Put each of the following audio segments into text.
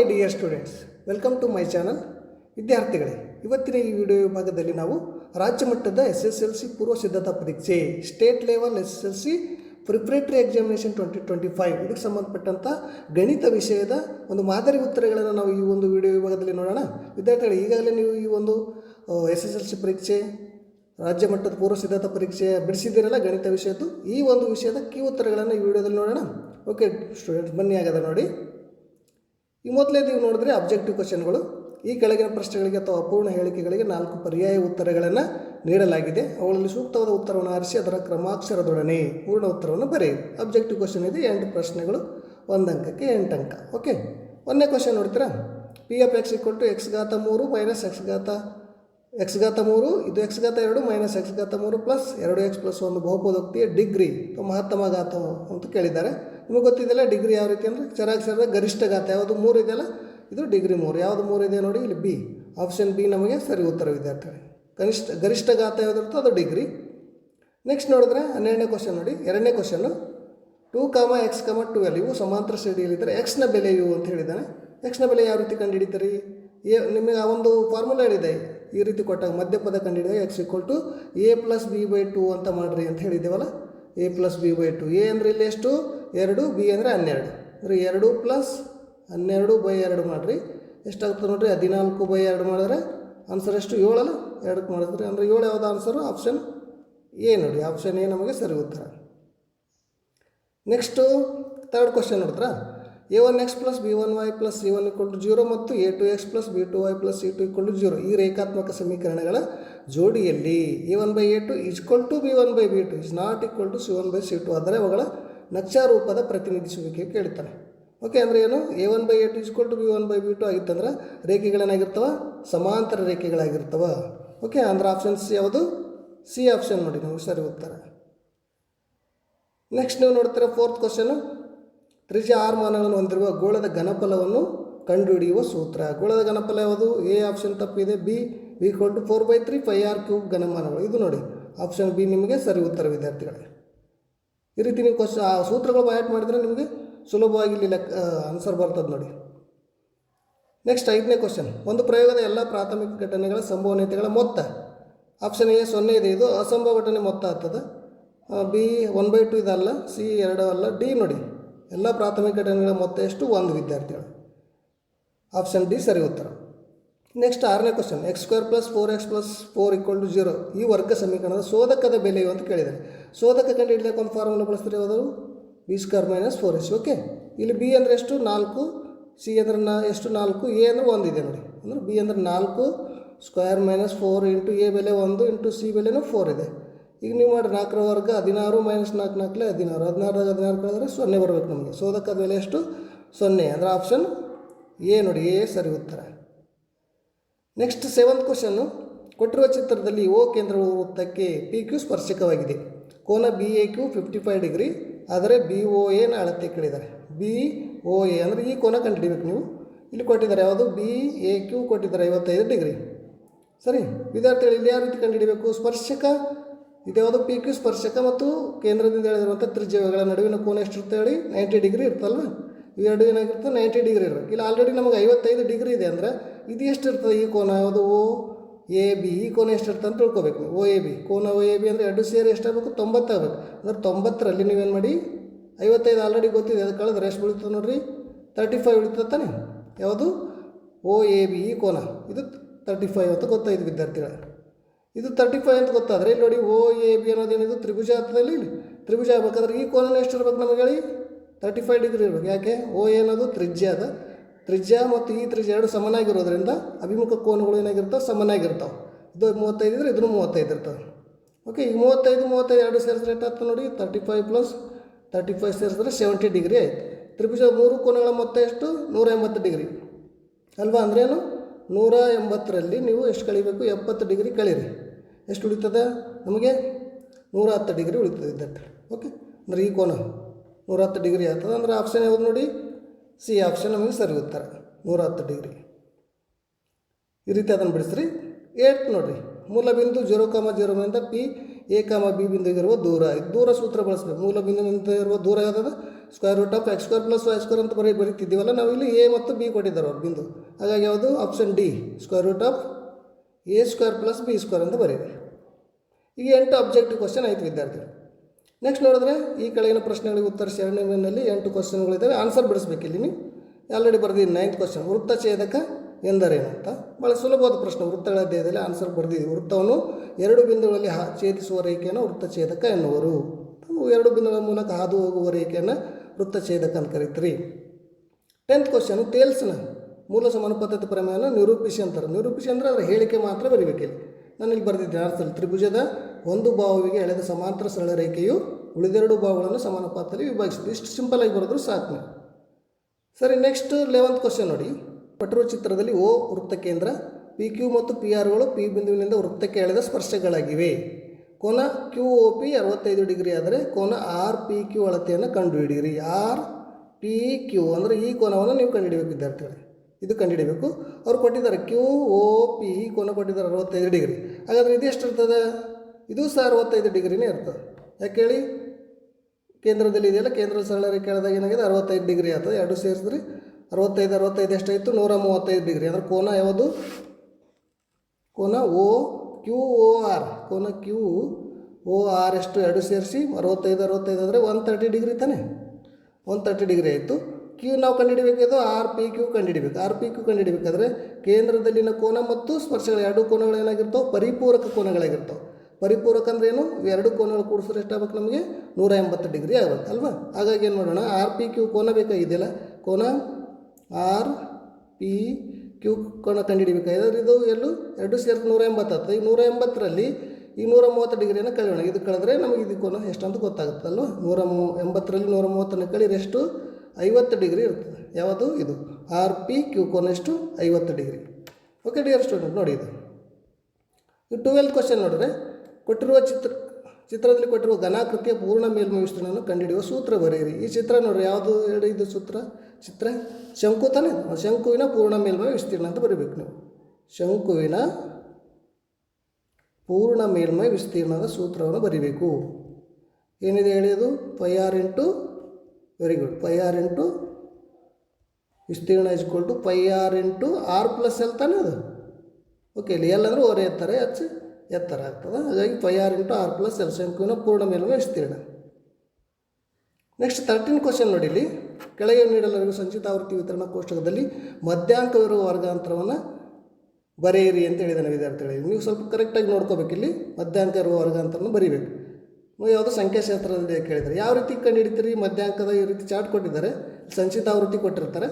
My dear students welcome to my channel ವಿದ್ಯಾರ್ಥಿಗಳೇ, ಇವತ್ತಿನ ಈ ವಿಡಿಯೋ ವಿಭಾಗದಲ್ಲಿ ನಾವು ರಾಜ್ಯ ಮಟ್ಟದ ಎಸ್ ಎಸ್ ಎಲ್ ಸಿ ಪೂರ್ವ ಸಿದ್ಧತಾ ಪರೀಕ್ಷೆ state level S S L C preparatory examination twenty twenty five ಇದಕ್ಕೆ ಸಂಬಂಧಪಟ್ಟಂಥ ಗಣಿತ ವಿಷಯದ ಒಂದು ಮಾದರಿ ಉತ್ತರಗಳನ್ನು ನಾವು ಈ ಒಂದು ವಿಡಿಯೋ ವಿಭಾಗದಲ್ಲಿ ನೋಡೋಣ. ವಿದ್ಯಾರ್ಥಿಗಳು, ಈಗಾಗಲೇ ನೀವು ಈ ಒಂದು ಎಸ್ ಎಸ್ ಎಲ್ ಸಿ ಪರೀಕ್ಷೆ, ರಾಜ್ಯ ಮಟ್ಟದ ಪೂರ್ವ ಸಿದ್ಧತಾ ಪರೀಕ್ಷೆ ಬಿಡಿಸಿದ್ದೀರಲ್ಲ ಗಣಿತ ವಿಷಯದ್ದು, ಈ ಒಂದು ವಿಷಯದ ಕೀ ಉತ್ತರಗಳನ್ನು ಈ ವಿಡಿಯೋದಲ್ಲಿ ನೋಡೋಣ. ಓಕೆ ಸ್ಟೂಡೆಂಟ್ಸ್ ಬನ್ನಿ ಆಗದ ನೋಡಿ. ಈ ಮೊದಲೇ ನೀವು ನೋಡಿದ್ರೆ ಅಬ್ಜೆಕ್ಟಿವ್ ಕ್ವಶನ್ಗಳು ಈ ಕೆಳಗಿನ ಪ್ರಶ್ನೆಗಳಿಗೆ ಅಥವಾ ಅಪೂರ್ಣ ಹೇಳಿಕೆಗಳಿಗೆ ನಾಲ್ಕು ಪರ್ಯಾಯ ಉತ್ತರಗಳನ್ನು ನೀಡಲಾಗಿದೆ. ಅವುಗಳಲ್ಲಿ ಸೂಕ್ತವಾದ ಉತ್ತರವನ್ನು ಆರಿಸಿ, ಅದರ ಕ್ರಮಾಕ್ಷರದೊಡನೆ ಪೂರ್ಣ ಉತ್ತರವನ್ನು ಬರೆಯಿರಿ. ಅಬ್ಜೆಕ್ಟಿವ್ ಕ್ವಶನ್ ಇದೆ, ಎಂಟು ಪ್ರಶ್ನೆಗಳು ಒಂದು ಅಂಕಕ್ಕೆ ಎಂಟು ಅಂಕ. ಓಕೆ ಒಂದನೇ ಕ್ವಶನ್ ನೋಡ್ತೀರಾ? P F X equal to X ಘಾತ ಮೂರು ಮೈನಸ್ ಎಕ್ಸ್ ಘಾತ ಎಕ್ಸ್ ಘಾತ ಮೂರು, ಇದು ಎಕ್ಸ್ ಘಾತ ಎರಡು ಮೈನಸ್ ಎಕ್ಸ್ ಘಾತ ಮೂರು ಪ್ಲಸ್ ಎರಡು ಎಕ್ಸ್ ಪ್ಲಸ್ ಒಂದು ಬಹುಪದೋಕ್ತಿಯ ಡಿಗ್ರಿ ಮಹತ್ತಮ ಘಾತ ಅಂತ ಕೇಳಿದ್ದಾರೆ. ನಿಮಗೆ ಗೊತ್ತಿದೆಯಲ್ಲ ಡಿಗ್ರಿ ಯಾವ ರೀತಿ ಅಂದರೆ ಚರಾಕ್ಷರದ ಗರಿಷ್ಠ ಗಾತ, ಯಾವುದು ಮೂರು ಇದೆಯಲ್ಲ? ಇದು ಡಿಗ್ರಿ ಮೂರು. ಯಾವುದು ಮೂರು ಇದೆ ನೋಡಿ ಇಲ್ಲಿ ಬಿ. ಆಪ್ಷನ್ ಬಿ ನಮಗೆ ಸರಿ ಉತ್ತರ ವಿದ್ಯಾರ್ಥಿಗಳು. ಕನಿಷ್ಠ, ಗರಿಷ್ಠ ಗಾತ್ರ ಯಾವುದಿರುತ್ತೋ ಅದು ಡಿಗ್ರಿ. ನೆಕ್ಸ್ಟ್ ನೋಡಿದ್ರೆ ಹನ್ನೆರಡನೇ ಕ್ವಶನ್ ನೋಡಿ. ಎರಡನೇ question two comma X comma twelve ಇವು ಸಮಾಂತರ ಶ್ರೇಣಿಯಲ್ಲಿದ್ದರೆ ಎಕ್ಸ್ನ ಬೆಲೆ ಇವು ಅಂತ ಹೇಳಿದ್ದಾನೆ. ಎಕ್ಸ್ನ ಬೆಲೆ ಯಾವ ರೀತಿ ಕಂಡುಹಿಡಿತೀರಿ? ಎ, ನಿಮಗೆ ಆ ಒಂದು ಫಾರ್ಮುಲಾ ಹೇಳಿದೆ. ಈ ರೀತಿ ಕೊಟ್ಟಾಗ ಮಧ್ಯಪದ ಕಂಡುಹಿಡಿದಾಗ X equal to A plus B by two ಅಂತ ಮಾಡಿರಿ ಅಂತ ಹೇಳಿದ್ದೇವಲ್ಲ. A plus B by two. A ಅಂದರೆ ಇಲ್ಲಿ ಎಷ್ಟು? ಎರಡು ಬಿ ಅಂದರೆ ಹನ್ನೆರಡು. ಅಂದರೆ ಎರಡು ಪ್ಲಸ್ ಹನ್ನೆರಡು ಬೈ ಎರಡು ಮಾಡಿರಿ. ಎಷ್ಟಾಗ್ತದೆ ನೋಡಿರಿ? ಹದಿನಾಲ್ಕು ಬೈ ಎರಡು ಮಾಡಿದ್ರೆ ಆನ್ಸರ್ ಎಷ್ಟು? ಏಳಲ್ಲ? ಎರಡಕ್ಕೆ ಮಾಡಿದ್ರಿ ಅಂದರೆ ಏಳು ಯಾವುದು ಆನ್ಸರು ಆಪ್ಷನ್ ಎ ನೋಡಿ. ಆಪ್ಷನ್ ಎ ನಮಗೆ ಸರಿ ಉತ್ತರ. ನೆಕ್ಸ್ಟು ತರ್ಡ್ ಕ್ವಶನ್ ನೋಡಿದ್ರ? A one X plus B one Y plus C one equal to zero ಮತ್ತು A two X plus B two Y plus C two equal to zero ಈ ರೇಖಾತ್ಮಕ ಸಮೀಕರಣಗಳ ಜೋಡಿಯಲ್ಲಿ A one by A two equal to B one by B two is not equal to C one by C two ಆದರೆ ಅವುಗಳ ನಕ್ಷಾರೂಪದ ಪ್ರತಿನಿಧಿಸುವಿಕೆ ಕೇಳ್ತಾನೆ. Okay ಅಂದರೆ ಏನು? A one by eight equal to B one by B two ಆಗಿತ್ತಂದ್ರೆ ರೇಖೆಗಳೇನಾಗಿರ್ತವ? ಸಮಾಂತರ ರೇಖೆಗಳಾಗಿರ್ತವ. ಓಕೆ ಅಂದ್ರೆ ಆಪ್ಷನ್ಸ್ ಯಾವುದು? ಸಿ ಆಪ್ಷನ್ ನೋಡಿ, ನಾವು ಸರಿ ಉತ್ತರ ನೆಕ್ಸ್ಟ್ ನೀವು ನೋಡ್ತೀರ ಫೋರ್ತ್ ಕ್ವಶನು ತ್ರಿಜ್ಯ ಆರ್ ಮಾನಗಳನ್ನು ಹೊಂದಿರುವ ಗೋಳದ ಘನಫಲವನ್ನು ಕಂಡುಹಿಡಿಯುವ ಸೂತ್ರ. ಗೋಳದ ಘನಫಲ ಯಾವುದು? ಎ ಆಪ್ಷನ್ ತಪ್ಪಿದೆ. B equal to four by three pi R cube ಘನಮಾನಗಳು. ಇದು ನೋಡಿ ಆಪ್ಷನ್ ಬಿ ನಿಮಗೆ ಸರಿ ಉತ್ತರ ವಿದ್ಯಾರ್ಥಿಗಳೇ. ಈ ರೀತಿ ನೀವು ಕ್ವಶ್ ಆ ಸೂತ್ರಗಳು ಬಯಾಟ್ ಮಾಡಿದ್ರೆ ನಿಮಗೆ ಸುಲಭವಾಗಿ ಇಲ್ಲಿ ಲೆಕ್ಕ ಆನ್ಸರ್ ಬರ್ತದೆ ನೋಡಿ. ನೆಕ್ಸ್ಟ್ ಐದನೇ ಕ್ವಶನ್ ಒಂದು ಪ್ರಯೋಗದ ಎಲ್ಲ ಪ್ರಾಥಮಿಕ ಘಟನೆಗಳ ಸಂಭವನೀಯತೆಗಳ ಮೊತ್ತ. ಆಪ್ಷನ್ ಎ ಸೊನ್ನೆ ಇದೆ, ಇದು ಅಸಂಭವ ಘಟನೆ ಮೊತ್ತ ಆಗ್ತದೆ. ಬಿ ಒನ್ ಬೈ ಟು ಇದಲ್ಲ ಸಿ ಎರಡು ಅಲ್ಲ ಡಿ ನೋಡಿ. ಎಲ್ಲ ಪ್ರಾಥಮಿಕ ಘಟನೆಗಳ ಮೊತ್ತ ಎಷ್ಟು? ಒಂದು ವಿದ್ಯಾರ್ಥಿಗಳು. ಆಪ್ಷನ್ ಡಿ ಸರಿ ಉತ್ತರ. ನೆಕ್ಸ್ಟ್ ಆರನೇ question X square plus four X plus four equal to zero ಈ ವರ್ಗ ಸಮೀಕರಣದ ಶೋಧಕದ ಬೆಲೆಯು ಅಂತ ಕೇಳಿದ್ದಾರೆ ಶೋಧಕ ಕಂಡು ಹಿಡಿಯಕ್ಕೆ ಒಂದು ಫಾರ್ಮುಲಾ ಬಳಸ್ತಾರೆ ಯಾವುದು B square minus four S okay ಇಲ್ಲಿ ಬಿ ಅಂದರೆ ಎಷ್ಟು? ನಾಲ್ಕು. ಸಿ ಅಂದರೆ ನಾ, ಎಷ್ಟು? ನಾಲ್ಕು. ಎ ಅಂದರೆ ಒಂದು ಇದೆ ನೋಡಿ. ಅಂದರೆ ಬಿ ಅಂದರೆ ನಾಲ್ಕು. Square minus four into A ಬೆಲೆ ಒಂದು ಇಂಟು ಸಿ ಬೆಲೆನೂ ಫೋರ್ ಇದೆ. ಈಗ ನೀವು ಮಾಡಿ ನಾಲ್ಕರ ವರ್ಗ ಹದಿನಾರು ಮೈನಸ್ ನಾಲ್ಕು ನಾಲ್ಕಲೆ ಹದಿನಾರು. ಹದಿನಾರು ಹದಿನಾರು ಕಳೆದ್ರೆ ಸೊನ್ನೆ ಬರಬೇಕು ನಮಗೆ. ಶೋಧಕದ ಬೆಲೆ ಎಷ್ಟು? ಸೊನ್ನೆ. ಅಂದರೆ ಆಪ್ಷನ್ ಎ ನೋಡಿ ಎ ಸರಿ ಉತ್ತರ. ನೆಕ್ಸ್ಟ್ ಸೆವೆಂತ್ ಕ್ವಶನ್ನು ಕೊಟ್ಟಿರುವ ಚಿತ್ರದಲ್ಲಿ ಓ ಕೇಂದ್ರ ವೃತ್ತಕ್ಕೆ ಪಿ ಕ್ಯೂ ಸ್ಪರ್ಶಕವಾಗಿದೆ. ಕೋನ B A Q fifty five degree ಆದರೆ ಬಿ ಒ ಎನ ಅಳತೆ ಕೇಳಿದ್ದಾರೆ. ಬಿ ಓ ಎ ಅಂದರೆ ಈ ಕೋನ ಕಂಡುಹಿಡಿಬೇಕು ನೀವು. ಇಲ್ಲಿ ಕೊಟ್ಟಿದ್ದಾರೆ ಯಾವುದು? ಬಿ ಎ ಕ್ಯೂ ಕೊಟ್ಟಿದ್ದಾರೆ ಐವತ್ತೈದು ಡಿಗ್ರಿ ಸರಿ, ವಿದ್ಯಾರ್ಥಿಗಳು ಇಲ್ಲಿ ಯಾವ ರೀತಿ ಕಂಡುಹಿಡಬೇಕು? ಸ್ಪರ್ಶಕ. ಇದ್ಯಾವುದು ಪಿ ಕ್ಯೂ ಸ್ಪರ್ಶಕ ಮತ್ತು ಕೇಂದ್ರದಿಂದ ಹೇಳಿರುವಂಥ ತ್ರಿಜ್ಯಗಳ ನಡುವಿನ ಕೋನ ಎಷ್ಟಿರುತ್ತೆ ಹೇಳಿ? ನೈಂಟಿ ಡಿಗ್ರಿ ಇರ್ತಲ್ಲ ಇವೆರಡು ಏನಾಗಿರುತ್ತೆ? ನೈಂಟಿ ಡಿಗ್ರಿ ಇರಬೇಕು. ಇಲ್ಲಿ ಆಲ್ರೆಡಿ ನಮಗೆ ಐವತ್ತೈದು ಡಿಗ್ರಿ ಇದೆ ಅಂದರೆ ಇದು ಎಷ್ಟಿರ್ತದೆ? ಈ ಕೋನ ಯಾವುದು? O, A, B. ಈ ಕೋನ ಎಷ್ಟು ಇರ್ತದೆ ಅಂತ ತಿಳ್ಕೊಬೇಕು ಓ, ಎ, ಬಿ. ಕೋನ ಓ, ಎ, ಬಿ ಅಂದರೆ ಎರಡು ಸೇರಿ ಎಷ್ಟಾಗಬೇಕು? ತೊಂಬತ್ತಾಗಬೇಕು ಅಂದರೆ ತೊಂಬತ್ತರಲ್ಲಿ ನೀವೇನು ಮಾಡಿ? ಐವತ್ತೈದು ಆಲ್ರೆಡಿ ಗೊತ್ತಿದೆ. ಅದು ಕಳೆದ್ರೆ ಎಷ್ಟು ಬೀಳ್ತದೆ ನೋಡಿರಿ? ತರ್ಟಿ ಫೈವ್ ಬೀಳ್ತದೆ ತಾನೆ? ಯಾವುದು? O, A, B. ಈ ಕೋನ. ಇದು ತರ್ಟಿ ಫೈವ್ ಅಂತ ಗೊತ್ತಾಯಿತು ವಿದ್ಯಾರ್ಥಿಗಳ. ಇದು ತರ್ಟಿ ಫೈವ್ ಅಂತ ಗೊತ್ತಾದರೆ ಇಲ್ಲಿ ನೋಡಿ ಓ, ಎ, ಬಿ ಅನ್ನೋದೇನಿದು? ತ್ರಿಭುಜ ಹತ್ತದಲ್ಲಿ ತ್ರಿಭುಜ ಆಗ್ಬೇಕಾದ್ರೆ ಈ ಕೋನ ಎಷ್ಟು ಇರ್ಬೇಕು ನಮಗೆ ಹೇಳಿ? ತರ್ಟಿ ಫೈವ್ ಡಿಗ್ರಿ ಇರ್ಬೇಕು. ಯಾಕೆ? ಓ ಏನದು ತ್ರಿಜ್ಯ ಅದ. ತ್ರಿಜ್ಯ ಮತ್ತು ಈ ತ್ರಿಜ್ಯ ಎರಡು ಸಮನಾಗಿರೋದ್ರಿಂದ ಅಭಿಮುಖ ಕೋನಗಳು ಏನಾಗಿರ್ತಾವೆ? ಸಮನಾಗಿರ್ತಾವೆ. ಇದು ಮೂವತ್ತೈದು ಇದ್ರೆ ಇದನ್ನು ಮೂವತ್ತೈದು ಇರ್ತವೆ ಓಕೆ ಈಗ ಮೂವತ್ತೈದು ಮೂವತ್ತೈದು ಎರಡು ಸೇರಿಸಿದ್ರೆ ಎಷ್ಟು ನೋಡಿ? Thirty five plus thirty five ಸೇರಿಸಿದ್ರೆ ಸೆವೆಂಟಿ ಡಿಗ್ರಿ ಆಯಿತು. ತ್ರಿಭುಜ ಮೂರು ಕೋನಗಳ ಮೊತ್ತ ಎಷ್ಟು? ನೂರ ಎಂಬತ್ತು ಡಿಗ್ರಿ ಅಲ್ವಾ? ಅಂದ್ರೇನು ನೂರ ಎಂಬತ್ತರಲ್ಲಿ ನೀವು ಎಷ್ಟು ಕಳಿಬೇಕು? ಎಪ್ಪತ್ತು ಡಿಗ್ರಿ ಕಳೀರಿ. ಎಷ್ಟು ಉಳಿತದೆ? ನಮಗೆ ನೂರ ಹತ್ತು ಡಿಗ್ರಿ ಉಳಿತದೆ ಇದ್ದಟ್ಟು ಓಕೆ ಅಂದರೆ ಈ ಕೋನ ನೂರ ಹತ್ತು ಡಿಗ್ರಿ ಆಗ್ತದೆ. ಅಂದರೆ ಆಪ್ಷನ್ ಯಾವುದು ನೋಡಿ? ಸಿ ಆಪ್ಷನ್ ನಮಗೆ ಸರಿ ಉತ್ತರ ನೂರ ಹತ್ತು ಡಿಗ್ರಿ. ಈ ರೀತಿ ಅದನ್ನು ಬಿಡಿಸ್ರಿ. ಏಟ್ ನೋಡಿರಿ. ಮೂಲ ಬಿಂದು ಜೀರೋ ಕಾಮ ಜೀರೋನಿಂದ ಪಿ ಎ ಕಾಮ ಬಿ ಬಿಂದುಗಿರುವ ದೂರ. ದೂರ ಸೂತ್ರ ಬಳಸಬೇಕು. ಮೂಲ ಬಿಂದುವಿನಿಂದ ಇರುವ ದೂರ ಯಾವುದಾದ? Square root of X square plus Y square ಅಂತ ಬರೀ ಬರೀತಿದ್ದೀವಲ್ಲ, ನಾವು ಇಲ್ಲಿ ಎ ಮತ್ತು ಬಿ ಕೊಟ್ಟಿದ್ದಾರೆ ಅವ್ರು ಬಿಂದು. ಹಾಗಾಗಿ ಯಾವುದು? Option D square root of A square plus B square ಅಂತ ಬರೀರಿ. ಈಗ ಎಂಟು ಆಬ್ಜೆಕ್ಟಿವ್ ಕ್ವಶನ್ ಆಯಿತು, ವಿದ್ಯಾರ್ಥಿಗಳು. ನೆಕ್ಸ್ಟ್ ನೋಡಿದ್ರೆ ಈ ಕೆಳಗಿನ ಪ್ರಶ್ನೆಗಳಿಗೆ ಉತ್ತರಿಸಿ ಎರಡನೇ ಎಂಟು ಕ್ವಶನ್ಗಳಿದ್ದಾವೆ ಆನ್ಸರ್ ಬಿಡಿಸ್ಬೇಕು ಇಲ್ಲಿ ಆಲ್ರೆಡಿ ಬರೆದಿದ್ದೀನಿ ನೈನ್ತ್ ಕ್ವಶನ್ ವೃತ್ತಛೇದಕ ಎಂದರೇನು ಅಂತ ಭಾಳ ಸುಲಭವಾದ ಪ್ರಶ್ನೆ. ವೃತ್ತಗಳ ಅಧ್ಯಯದಲ್ಲಿ ಆನ್ಸರ್ ಬರೆದಿದ್ದೀವಿ ವೃತ್ತವನ್ನು ಎರಡು ಬಿಂದುಗಳಲ್ಲಿ ಹಾ ಛೇದಿಸುವ ರೇಖೆಯನ್ನು ವೃತ್ತಛೇದಕ ಎನ್ನುವರು. ಎರಡು ಬಿಂದುಗಳ ಮೂಲಕ ಹಾದು ಹೋಗುವ ರೇಖೆಯನ್ನು ವೃತ್ತಛೇದಕ ಅಂತ ಕರೀತೀರಿ. ಟೆಂತ್ ಕ್ವಶನ್ ಟೇಲ್ಸ್ನ ಮೂಲ ಸಮಾನುಪಾತತೆ ಪ್ರಮೇಯವನ್ನು ನಿರೂಪಿಸಿ ಅಂತಾರೆ. ನಿರೂಪಿಸಿ ಅಂದರೆ ಅದರ ಹೇಳಿಕೆ ಮಾತ್ರ ಬರೀಬೇಕಿಲ್ಲ. ನಾನು ಇಲ್ಲಿ ಬರೆದಿದ್ದೆ ಅರ್ಥದಲ್ಲಿ ತ್ರಿಭುಜದ ಒಂದು ಬಾಹುವಿಗೆ ಎಳೆದ ಸಮಾಂತರ ಸರಳ ರೇಖೆಯು ಉಳಿದೆರಡು ಬಾಹುಗಳನ್ನು ಪಾತ್ರದಲ್ಲಿ ವಿಭಾಗಿಸಿದೆ. ಇಷ್ಟು ಸಿಂಪಲ್ ಆಗಿ ಬರೆದ್ರು ಸಾಕು ಸರಿ ನೆಕ್ಸ್ಟ್ ಲೆವೆಂತ್ ಕ್ವಶನ್ ನೋಡಿ. ಪಟ್ಟಿರುವ ಚಿತ್ರದಲ್ಲಿ ಓ ವೃತ್ತ ಕೇಂದ್ರ ಪಿ ಕ್ಯೂ ಮತ್ತು ಪಿ ಆರ್ಗಳು ಪಿ ಬಿಂದುವಿನಿಂದ ವೃತ್ತಕ್ಕೆ ಎಳೆದ ಸ್ಪರ್ಶಗಳಾಗಿವೆ. ಕೋನ ಕ್ಯೂ ಓ ಪಿ ಅರವತ್ತೈದು ಡಿಗ್ರಿ ಆದರೆ ಕೋನ ಆರ್ ಪಿ ಕ್ಯೂ ಅಳತೆಯನ್ನು ಕಂಡುಹಿಡಿಯಿರಿ. ಆರ್ ಪಿ ಕ್ಯೂ ಅಂದರೆ ಈ ಕೋನವನ್ನು ನೀವು ಕಂಡುಹಿಡಿಯಬೇಕು, ವಿದ್ಯಾರ್ಥಿಗಳು. ಇದು ಕಂಡುಹಿಡಿಯಬೇಕು. ಅವ್ರು ಕೊಟ್ಟಿದ್ದಾರೆ ಕ್ಯೂ ಓ ಪಿ ಈ ಕೋನ ಕೊಟ್ಟಿದ್ದಾರೆ ಅರವತ್ತೈದು ಡಿಗ್ರಿ. ಹಾಗಾದರೆ ಇದು ಎಷ್ಟು ಇರ್ತದೆ ಇದು ಸಹ ಅರವತ್ತೈದು ಡಿಗ್ರಿನೇ ಇರ್ತದೆ. ಯಾಕೆ ಹೇಳಿ? ಕೇಂದ್ರದಲ್ಲಿ ಇದೆಯಲ್ಲ, ಕೇಂದ್ರ ಸರಳ ರೇಖೆ ಏನಾಗಿದೆ? ಅರವತ್ತೈದು ಡಿಗ್ರಿ ಆಗ್ತದೆ. ಎರಡು ಸೇರಿಸಿದ್ರಿ ಅರವತ್ತೈದು ಅರವತ್ತೈದು ಎಷ್ಟಾಯಿತು ನೂರ ಮೂವತ್ತೈದು ಡಿಗ್ರಿ. ಅಂದರೆ ಕೋನ ಯಾವುದು? ಕೋನ ಓ ಕ್ಯೂ ಓ ಆರ್. ಕೋನ ಕ್ಯೂ ಓ ಆರ್ ಎಷ್ಟು? ಎರಡು ಸೇರಿಸಿ ಅರವತ್ತೈದು ಅರವತ್ತೈದು ಆದರೆ ಒನ್ ತರ್ಟಿ ಡಿಗ್ರಿ ತಾನೆ? ಒನ್ ತರ್ಟಿ ಡಿಗ್ರಿ ಆಯಿತು. ಕ್ಯೂ ನಾವು ಕಂಡುಹಿಡಿಬೇಕಿದ್ದು ಆರ್ ಪಿ ಕ್ಯೂ ಕಂಡುಹಿಡಬೇಕು. ಆರ್ ಪಿ ಕ್ಯೂ ಕಂಡುಹಿಡಬೇಕಾದ್ರೆ ಕೇಂದ್ರದಲ್ಲಿನ ಕೋನ ಮತ್ತು ಸ್ಪರ್ಶಗಳು, ಎರಡು ಕೋನಗಳು ಏನಾಗಿರ್ತವೆ ಪರಿಪೂರಕ ಕೋನಗಳಾಗಿರ್ತಾವೆ. ಪರಿಪೂರಕ ಅಂದ್ರೆ ಏನು? ಎರಡು ಕೋನಗಳು ಕೂಡಿಸಿದ್ರೆ ಎಷ್ಟಾಗಬೇಕು ನಮಗೆ? ನೂರ ಎಂಬತ್ತು ಡಿಗ್ರಿ ಆಗಬೇಕು, ಅಲ್ವಾ? ಹಾಗಾಗಿ ಏನು ಮಾಡೋಣ? ಆರ್ ಪಿ ಕ್ಯೂ ಕೋನ ಬೇಕಾಗಿದೆಯಲ್ಲ ಕೋನ ಆರ್ ಪಿ ಕ್ಯೂ ಕೋನ ಕಂಡುಹಿಡಿಬೇಕಾದ್ರೆ ಇದು ಎಲ್ಲೂ ಎರಡು ಸೇರಿದ ನೂರ ಎಂಬತ್ತು ಈ ನೂರ ಎಂಬತ್ತರಲ್ಲಿ ಈ ನೂರ ಮೂವತ್ತು ಡಿಗ್ರಿಯನ್ನು ಕಳೆಯೋಣ. ಇದು ಕಳೆದ್ರೆ ನಮಗೆ ಇದು ಕೋನ ಎಷ್ಟಂತ ಗೊತ್ತಾಗುತ್ತೆ, ಅಲ್ವಾ? ನೂರ ಮೂ, ಎಂಬತ್ತರಲ್ಲಿ ನೂರ ಮೂವತ್ತನ್ನು ಕಳೀರಿ ಎಷ್ಟು? ಐವತ್ತು ಡಿಗ್ರಿ ಇರ್ತದೆ. ಯಾವುದು? ಇದು. ಆರ್ ಪಿ ಕ್ಯೂ ಕೋನ ಎಷ್ಟು? ಐವತ್ತು ಡಿಗ್ರಿ. ಓಕೆ ಡಿಯರ್ ಸ್ಟೂಡೆಂಟ್ ನೋಡಿ ಇದು. ಟ್ವೆಲ್ತ್ ಕ್ವಶನ್ ನೋಡಿದ್ರೆ ಕೊಟ್ಟಿರುವ ಚಿತ್ರ, ಚಿತ್ರದಲ್ಲಿ ಕೊಟ್ಟಿರುವ ಘನಾಕೃತಿಯ ಪೂರ್ಣ ಮೇಲ್ಮೈ ವಿಸ್ತೀರ್ಣವನ್ನು ಕಂಡುಹಿಡಿಯುವ ಸೂತ್ರ ಬರೆಯಿರಿ. ಈ ಚಿತ್ರ ನೋಡ್ರಿ, ಯಾವುದು ಎರಡು ಇದು ಸೂತ್ರ? ಚಿತ್ರ? ಶಂಕು ತಾನೇ? ಶಂಕುವಿನ ಪೂರ್ಣ ಮೇಲ್ಮೈ ವಿಸ್ತೀರ್ಣ ಅಂತ ಬರೀಬೇಕು ನೀವು. ಶಂಕುವಿನ ಪೂರ್ಣ ಮೇಲ್ಮೈ ವಿಸ್ತೀರ್ಣದ ಸೂತ್ರವನ್ನು ಬರಿಬೇಕು. ಏನಿದೆ ಹೇಳಿ ಅದು R into very good pi R into ವಿಸ್ತೀರ್ಣ equal to pi R into R plus L ತಾನೇ ಅದು? ಓಕೆ ಇಲ್ಲಿ ಎಲ್ಲಾದರೂ ಅಂದರೆ ಓರೆ ಎಚ್ ಎತ್ತರ ಆಗ್ತದೆ. ಹಾಗಾಗಿ pi R into R plus L ಶಂಕುವಿನ ಪೂರ್ಣ ಮೇಲ್ಮೈ ವಿಸ್ತೀರ್ಣ. ನೆಕ್ಸ್ಟ್ ತರ್ಟೀನ್ ಕ್ವಶನ್ ನೋಡಿ ಇಲ್ಲಿ. ಕೆಳಗೆ ನೀಡಲಾಗಿರುವ ಸಂಚಿತ ಆವೃತ್ತಿ ವಿತರಣಾ ಕೋಷ್ಟಕದಲ್ಲಿ ಮಧ್ಯಾಂಕವಿರುವ ವರ್ಗಾಂತರವನ್ನು ಬರೆಯಿರಿ ಅಂತ ಹೇಳಿದ್ದಾನೆ ವಿದ್ಯಾರ್ಥಿಗಳಿಗೆ ನೀವು ಸ್ವಲ್ಪ ಕರೆಕ್ಟಾಗಿ ನೋಡ್ಕೋಬೇಕು ಇಲ್ಲಿ. ಮಧ್ಯಾಂಕ ಇರುವ ವರ್ಗಾಂತರನ್ನು ಬರೀಬೇಕು. ನೀವು ಯಾವುದೋ ಸಂಖ್ಯಾಶಾಸ್ತ್ರದಲ್ಲಿ ಕೇಳಿದರೆ. ಯಾವ ರೀತಿ ಕಂಡುಹಿಡಿತೀರಿ? ಮಧ್ಯಾಂಕದ ಈ ರೀತಿ ಚಾರ್ಟ್ ಕೊಟ್ಟಿದ್ದಾರೆ. ಸಂಚಿತ ಆವೃತ್ತಿ ಕೊಟ್ಟಿರ್ತಾರೆ.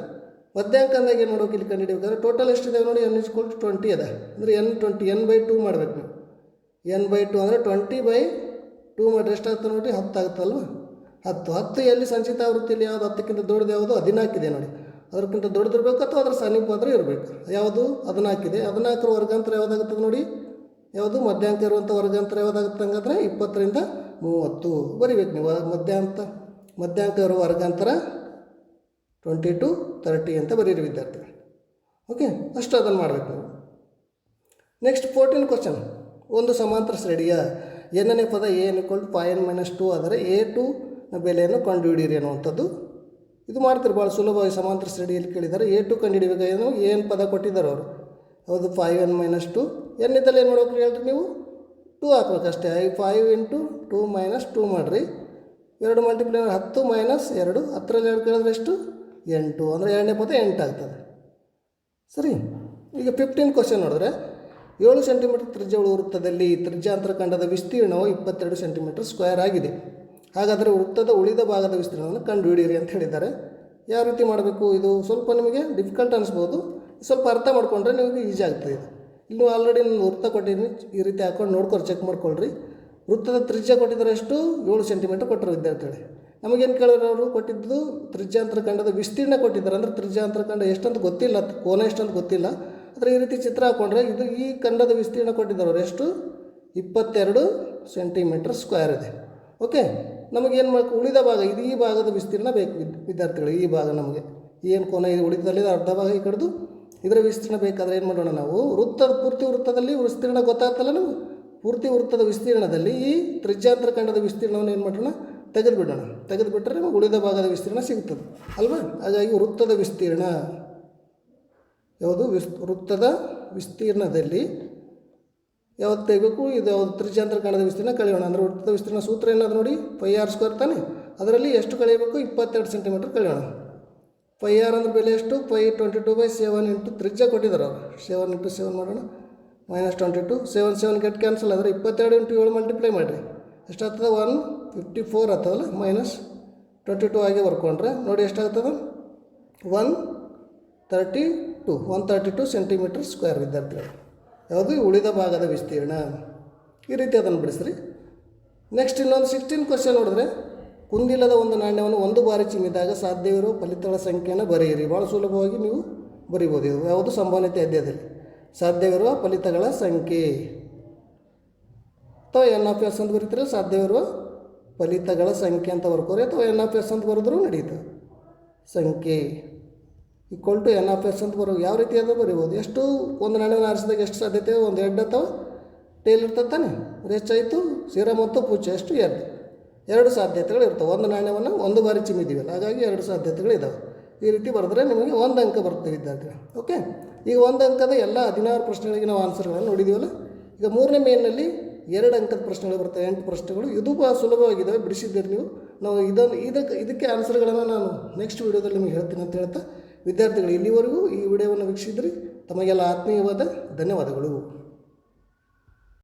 ಮಧ್ಯಾಂಕ ಅಂದಾಗ ಏನು ಮಾಡೋಕೆ ಇಲ್ಲಿ ಕಂಡಿಡಿಬೇಕಾದ್ರೆ ಟೋಟಲ್ ಎಷ್ಟಿದೆ ನೋಡಿ? ಎನ್ ಇಸ್ ಕೋಲ್ ಟ್ವೆಂಟಿ ಅದ. ಅಂದರೆ N twenty N by two ಮಾಡಬೇಕು ನೀವು. ಎನ್ ಬೈ ಟು ಅಂದರೆ ಟ್ವೆಂಟಿ ಬೈ ಟೂ ಮಾಡಿ ಎಷ್ಟಾಗ್ತದೆ ನೋಡಿ, ಹತ್ತು ಆಗುತ್ತಲ್ವ ಹತ್ತು. ಹತ್ತು ಎಲ್ಲಿ ಸಂಚಿತ ಆವೃತ್ತಿಯಲ್ಲಿ ಯಾವುದು ಹತ್ತಕ್ಕಿಂತ ದೊಡ್ಡದು ಯಾವುದು? ಹದಿನಾಲ್ಕಿದೆ ನೋಡಿ. ಅದಕ್ಕಿಂತ ದೊಡ್ಡದಿರಬೇಕು ಅಥವಾ ಅದರ ಸಮೀಪ ಅಂದರೆ ಇರಬೇಕು. ಯಾವುದು? ಹದಿನಾಲ್ಕಿದೆ ಹದಿನಾಲ್ಕರ ವರ್ಗಾಂತರ ಯಾವುದಾಗುತ್ತದೆ ನೋಡಿ? ಯಾವುದು? ಮಧ್ಯಾಂಕ ಇರುವಂಥ ವರ್ಗಾಂತರ ಯಾವುದಾಗುತ್ತೆ ಹಂಗಂದ್ರೆ ಇಪ್ಪತ್ತರಿಂದ ಮೂವತ್ತು. ಬರಿಬೇಕು ನೀವು. ಮಧ್ಯಾಂತ, ಮಧ್ಯಾಂಕ ಇರುವ ವರ್ಗಾಂತರ ಟ್ವೆಂಟಿ ಟು ತರ್ಟಿ ಅಂತ ಬರೀರಿ ವಿದ್ಯಾರ್ಥಿಗಳು. ಓಕೆ ಅಷ್ಟು ಅದನ್ನು ಮಾಡಬೇಕು ನೆಕ್ಸ್ಟ್ ಫೋರ್ಟೀನ್ ಕ್ವಶನ್ ಒಂದು ಸಮಾಂತರ ಶ್ರೇಣಿಯ ಎನ್ನನೇ ಪದ A N equal to five N minus two ಆದರೆ ಎ ಟು ಬೆಲೆಯನ್ನು ಕಂಡುಹಿಡಿಯಿರಿ ಅನ್ನುವಂಥದ್ದು. ಇದು ಮಾಡ್ತಾರೆ ಭಾಳ ಸುಲಭವಾಗಿ ಸಮಾಂತರ ಶ್ರೇಣಿಯಲ್ಲಿ ಕೇಳಿದ್ದಾರೆ. ಎ ಟು ಕಂಡುಹಿಡಿಬೇಕಾಏನು ಏನು ಪದ ಕೊಟ್ಟಿದ್ದಾರೆ ಅವರು. ಹೌದು five N minus two. N ಇದ್ದಲ್ಲಿ ಏನು ಮಾಡ್ಬೇಕು ಹೇಳ್ರಿ ನೀವು? ಟೂ ಹಾಕ್ಬೇಕು ಅಷ್ಟೇ I five into two minus two ಮಾಡಿರಿ. ಎರಡು ಮಲ್ಟಿಪ್ಲೈ ಹತ್ತು ಮೈನಸ್ ಎರಡು. ಹತ್ತರಲ್ಲಿ ಎರಡು ಕೇಳಿದ್ರೆ ಎಷ್ಟು? ಎಂಟು. ಅಂದರೆ ಎರಡನೇ ಪದ ಎಂಟು ಆಗ್ತದೆ. ಸರಿ? ಈಗ ಫಿಫ್ಟೀನ್ ಕ್ವಶನ್ ನೋಡಿದ್ರೆ ಏಳು ಸೆಂಟಿಮೀಟರ್ ತ್ರಿಜ್ಯವುಳ್ಳ ವೃತ್ತದಲ್ಲಿ ತ್ರಿಜ್ಯಾಂತರ ಖಂಡದ ವಿಸ್ತೀರ್ಣವು ಇಪ್ಪತ್ತೆರಡು ಸೆಂಟಿಮೀಟರ್ ಸ್ಕ್ವೇರ್ ಆಗಿದೆ. ಹಾಗಾದರೆ ವೃತ್ತದ ಉಳಿದ ಭಾಗದ ವಿಸ್ತೀರ್ಣವನ್ನು ಕಂಡುಹಿಡಿಯಿರಿ ಅಂತ ಹೇಳಿದ್ದಾರೆ. ಯಾವ ರೀತಿ ಮಾಡಬೇಕು ಇದು? ಸ್ವಲ್ಪ ನಿಮಗೆ ಡಿಫಿಕಲ್ಟ್ ಅನಿಸ್ಬೋದು. ಸ್ವಲ್ಪ ಅರ್ಥ ಮಾಡಿಕೊಂಡ್ರೆ ನಿಮಗೆ ಈಸಿ ಆಗ್ತದೆ ಇದು. ನೀವು ಆಲ್ರೆಡಿ ನಾನು ವೃತ್ತ ಕೊಟ್ಟಿದ್ದೀನಿ. ಈ ರೀತಿ ಹಾಕೊಂಡು ನೋಡ್ಕೊಂಡು ಚೆಕ್ ಮಾಡ್ಕೊಳ್ರಿ. ವೃತ್ತದ ತ್ರಿಜ್ಯ ಕೊಟ್ಟಿದ್ದಾರೆ ಎಷ್ಟು? ಏಳು ಸೆಂಟಿಮೀಟರ್ ಕೊಟ್ಟರು ವಿದ್ಯಾರ್ಥಿಗಳೇ. ನಮಗೇನು ಕೇಳಿದ್ರು ಅವರು? ಕೊಟ್ಟಿದ್ದು ತ್ರಿಜ್ಯಾಂತರ ಖಂಡದ ವಿಸ್ತೀರ್ಣ ಕೊಟ್ಟಿದ್ದಾರೆ. ಅಂದರೆ ತ್ರಿಜ್ಯಾಂತರ ಖಂಡ ಎಷ್ಟಂತ ಗೊತ್ತಿಲ್ಲ, ಕೋನ ಎಷ್ಟಂತ ಗೊತ್ತಿಲ್ಲ. ಆದರೆ ಈ ರೀತಿ ಚಿತ್ರ ಹಾಕೊಂಡ್ರೆ ಇದು ಈ ಖಂಡದ ವಿಸ್ತೀರ್ಣ ಕೊಟ್ಟಿದ್ದಾರೆ ಎಷ್ಟು? ಇಪ್ಪತ್ತೆರಡು ಸೆಂಟಿಮೀಟರ್ ಸ್ಕ್ವೇರ್ ಇದೆ. ಓಕೆ ನಮಗೇನು ಮಾಡಬೇಕು ಉಳಿದ ಭಾಗ, ಇದು ಈ ಭಾಗದ ವಿಸ್ತೀರ್ಣ ಬೇಕು ವಿದ್- ವಿದ್ಯಾರ್ಥಿಗಳು, ಈ ಭಾಗ ನಮಗೆ. ಏನು ಕೋನ ಇದು ಉಳಿದಲ್ಲಿದೆ ಅರ್ಧ ಭಾಗ ಈ ಕಡೆದು. ಇದರ ವಿಸ್ತೀರ್ಣ ಬೇಕಾದರೆ ಏನು ಮಾಡೋಣ ನಾವು? ವೃತ್ತದ ಪೂರ್ತಿ ವೃತ್ತದಲ್ಲಿ ವಿಸ್ತೀರ್ಣ ಗೊತ್ತಾಗ್ತಲ್ಲ ನಾವು ಪೂರ್ತಿ ವೃತ್ತದ ವಿಸ್ತೀರ್ಣದಲ್ಲಿ ಈ ತ್ರಿಜ್ಯಾಂತರ ಖಂಡದ ವಿಸ್ತೀರ್ಣವನ್ನು ಏನು ಮಾಡೋಣ? ತೆಗೆದುಬಿಡೋಣ. ತೆಗೆದುಬಿಟ್ರೆ ನಮಗೆ ಉಳಿದ ಭಾಗದ ವಿಸ್ತೀರ್ಣ ಸಿಗ್ತದೆ. ಅಲ್ವಾ? ಹಾಗಾಗಿ ವೃತ್ತದ ವಿಸ್ತೀರ್ಣ. ಯಾವುದು ವಿಸ್, ವೃತ್ತದ ವಿಸ್ತೀರ್ಣದಲ್ಲಿ ಯಾವ್ದು ತೆಗಬೇಕು ಇದು ಯಾವ್ದು ತ್ರಿಜ್ಯಾಂತರ ವಿಸ್ತೀರ್ಣ ಕಳೆಯೋಣ. ಅಂದರೆ ವೃತ್ತದ ವಿಸ್ತೀರ್ಣ ಸೂತ್ರ ಏನಾದ್ರು ನೋಡಿ ಪೈ ಆರ್ ಸ್ಕ್ವೇರ್ ತಾನೆ? ಅದರಲ್ಲಿ ಎಷ್ಟು ಕಳೆಯಬೇಕು? ಇಪ್ಪತ್ತೆರಡು ಸೆಂಟಿಮೀಟ್ರ್ ಕಳೆಯೋಣ. ಪೈ ಆರ್ ಅಂದ್ರೆ ಬೆಲೆ ಎಷ್ಟು? Pi twenty two by seven into ತ್ರಿಜ್ಯ ಕೊಟ್ಟಿದ್ದಾರೆ ಅವರು. ಸೆವೆನ್ ಇಂಟು ಸೆವೆನ್ ಮಾಡೋಣ. Minus twenty two seven seven get cancel ಆದರೆ ಇಪ್ಪತ್ತೆರಡು ಇಂಟು ಏಳು ಮಲ್ಟಿಪ್ಲೈ ಮಾಡಿರಿ. ಎಷ್ಟಾಗ್ತದೆ? ಒನ್ ಫಿಫ್ಟಿ ಫೋರ್ ಆಗ್ತದಲ್ಲ? ಮೈನಸ್ ಟ್ವೆಂಟಿ ಟು ಆಗಿ ಬರ್ಕೊಂಡ್ರೆ ನೋಡಿ ಎಷ್ಟಾಗ್ತದೆ? One thirty two one thirty two centimetre square ವಿದ್ಯಾರ್ಥಿಗಳು ಯಾವುದು? ಉಳಿದ ಭಾಗದ ವಿಸ್ತೀರ್ಣ. ಈ ರೀತಿ ಅದನ್ನು ಬಿಡಿಸ್ರಿ. ನೆಕ್ಸ್ಟ್ ಇನ್ನೊಂದು ಸಿಕ್ಸ್ಟೀನ್ ಕ್ವಶನ್ ನೋಡಿದ್ರೆ ಕುಂದಿಲ್ಲದ ಒಂದು ನಾಣ್ಯವನ್ನು ಒಂದು ಬಾರಿ ಚಿಮ್ಮಿದಾಗ ಸಾಧ್ಯವಿರುವ ಫಲಿತಗಳ ಸಂಖ್ಯೆಯನ್ನು ಬರೆಯಿರಿ. ಭಾಳ ಸುಲಭವಾಗಿ ನೀವು ಬರಿಬೋದು. ಇದು ಯಾವುದು? ಸಂಭಾವ್ಯತೆ ಅಧ್ಯಯದಲ್ಲಿ ಸಾಧ್ಯವಿರುವ ಫಲಿತಗಳ ಸಂಖ್ಯೆ. ಅಥವಾ ಎನ್ ಆಫ್ ಎಸ್ ಅಂತ ಬರೀತಾರೆ ಸಾಧ್ಯವಿರುವ ಫಲಿತಗಳ ಸಂಖ್ಯೆ ಅಂತ ಬರ್ಕೋರಿ. ಅಥವಾ ಎನ್ ಆಫ್ ಎಸ್ ಅಂತ ಬರೆದ್ರೂ ನಡೆಯುತ್ತೆ ಸಂಖ್ಯೆ. Equal to N of S ಅಂತ ಬರೋ ಯಾವ ರೀತಿ ಅದು ಬರಿಬೋದು? ಎಷ್ಟು ಒಂದು ನಾಣ್ಯವನ್ನು ಆರಿಸಿದಾಗ ಎಷ್ಟು ಸಾಧ್ಯತೆ? ಒಂದು ಹೆಡ್ ಅಥವಾ ಟೇಲ್ ಇರ್ತದೆ ತಾನೆ? ಹೆಚ್ಚಾಯಿತು ಸಿರ ಮತ್ತು ಪೂಜೆ ಎಷ್ಟು ಎರಡು. ಎರಡು ಸಾಧ್ಯತೆಗಳು ಇರ್ತವೆ. ಒಂದು ನಾಣ್ಯವನ್ನು ಒಂದು ಬಾರಿ ಚಿಮ್ಮಿದ್ದೀವಲ್ಲ, ಹಾಗಾಗಿ ಎರಡು ಸಾಧ್ಯತೆಗಳು ಇದ್ದಾವೆ ಈ ರೀತಿ ಬರೆದ್ರೆ ನಿಮಗೆ ಒಂದು ಅಂಕ ಬರ್ತದೆ ವಿದ್ಯಾರ್ಥಿಗಳು. ಓಕೆ ಈಗ ಒಂದು ಅಂಕದ ಎಲ್ಲ ಹದಿನಾರು ಪ್ರಶ್ನೆಗಳಿಗೆ ನಾವು ಆನ್ಸರ್ಗಳನ್ನು ನೋಡಿದ್ದೀವಲ್ಲ ಈಗ ಮೂರನೇ ಮೇನಲ್ಲಿ ಎರಡು ಅಂಕದ ಪ್ರಶ್ನೆಗಳು ಬರ್ತವೆ, ಎಂಟು ಪ್ರಶ್ನೆಗಳು. ಇದು ಬಹಳ ಸುಲಭವಾಗಿದ್ದಾವೆ, ಬಿಡಿಸಿದ್ದೀರಿ ನೀವು. ನಾವು ಇದನ್ನು, ಇದಕ್ಕೆ ಇದಕ್ಕೆ ಆನ್ಸರ್ಗಳನ್ನು ನಾನು ನೆಕ್ಸ್ಟ್ ವೀಡಿಯೋದಲ್ಲಿ ನಿಮಗೆ ಹೇಳ್ತೀನಿ ಅಂತ ಹೇಳ್ತಾ ವಿದ್ಯಾರ್ಥಿಗಳು ಇಲ್ಲಿವರೆಗೂ ಈ ವಿಡಿಯೋವನ್ನು ವೀಕ್ಷಿಸಿದ್ರಿ ತಮಗೆಲ್ಲ ಆತ್ಮೀಯವಾದ ಧನ್ಯವಾದಗಳು.